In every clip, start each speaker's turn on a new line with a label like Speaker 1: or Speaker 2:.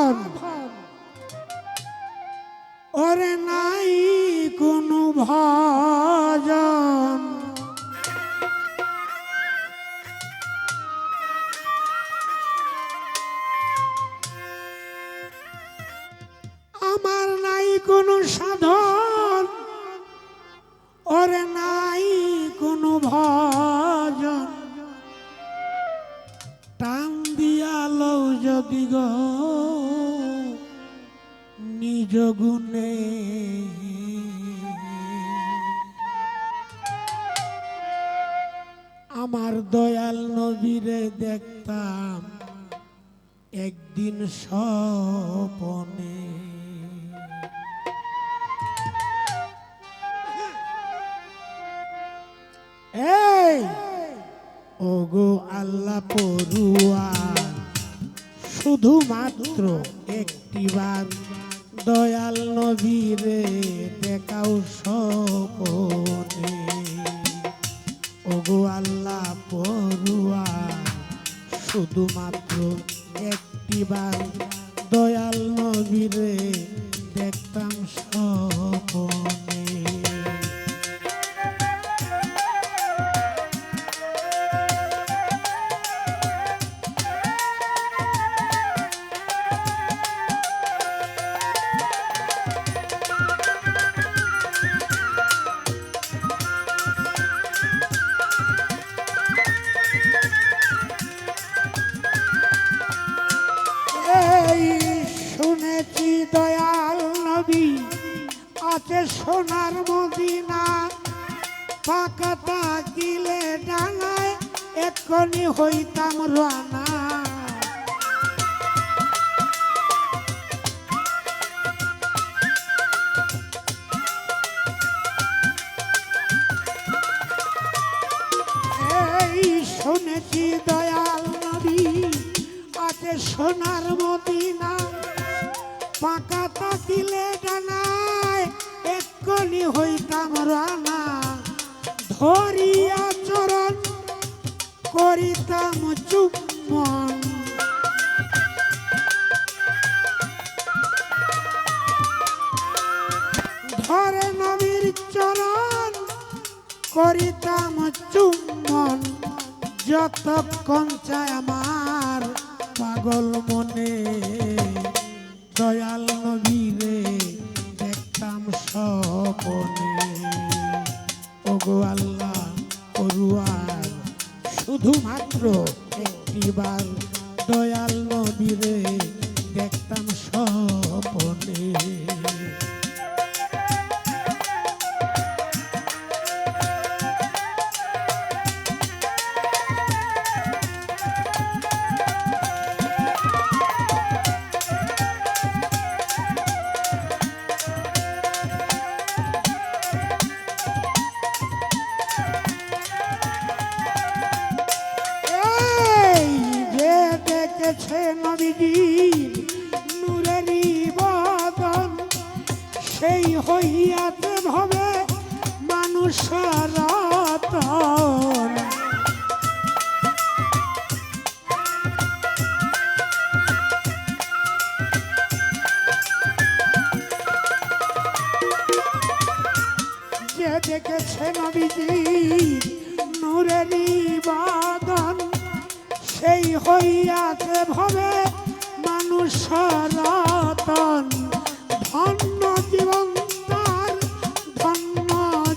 Speaker 1: সাধন ওরে নাই কোনো ভজন। আমার নাই কোনো সাধন। ওরে নাই কোনো ভজন। টান দিয়া লও যদি গো। নিজ আমার দয়াল নবীরে দেখতাম একদিন স্বপনে। এই ওগো আল্লাহ পড়ুয়া শুধুমাত্র একটি একটিবার দয়াল নবীরে দেখাও সপনে ওগো আল্লাহ পড়ুয়া শুধুমাত্র একটিবার দয়াল নবীরে সোনার মদিনা পাকাতা গিলে ডানায় এক্ষণি হইতাম রানা শুনেছি দয়াল নবী, আছে সোনার মদিনা, পাকা তাকিলে ডানায় এক্ষণি হইতাম রানা ধরিয়া চরণ করিতাম চুম্বন। ধরে নবীর চরণ করিতাম চুম্বন, যতক্ষণ চায় আমার পাগল মনে। দেখেছে নবীজি নূরেরই বদন সেই হইয়াতে ভবে মানুষ যে দেখেছে নবীজি হইয়াছে ভবে মানুষ রতন ধন্য জীবন তার, ধন্য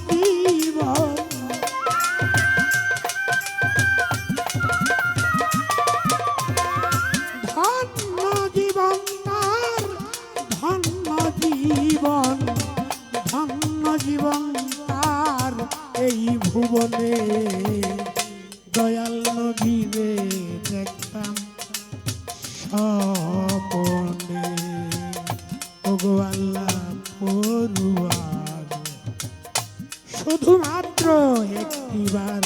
Speaker 1: জীবন। ধন্য জীবন জীবন। ধন্য জীবন এই ভুবনে। দয়াল নবীরে দেখতাম স্বপনে ওগো পড়ুয়ার শুধুমাত্র একটিবার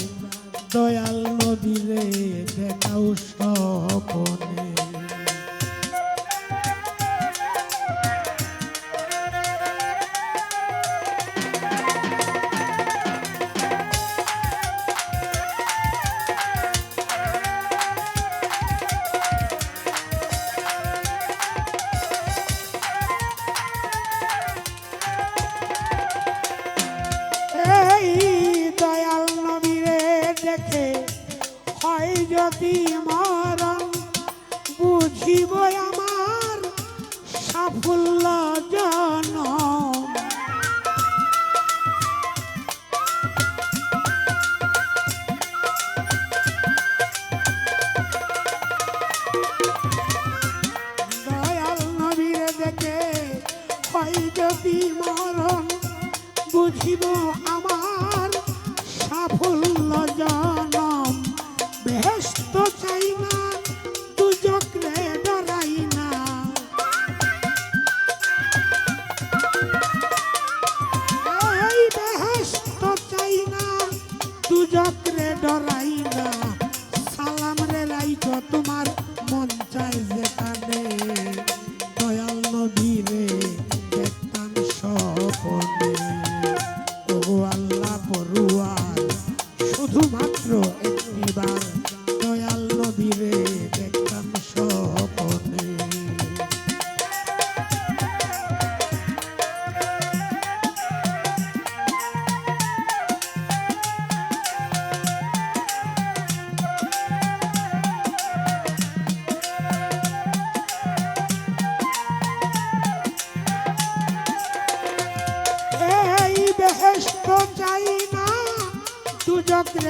Speaker 1: দয়াল নবীরে দেখাও স্বপনে। সাফল্য জনম দয়াল নবীরে দেখে হয় যদি মরণ, বুঝিব আমার সাফল্য জনম। বেহেস্ত চাই না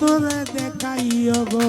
Speaker 1: দুস্তরে দেখাইও গো।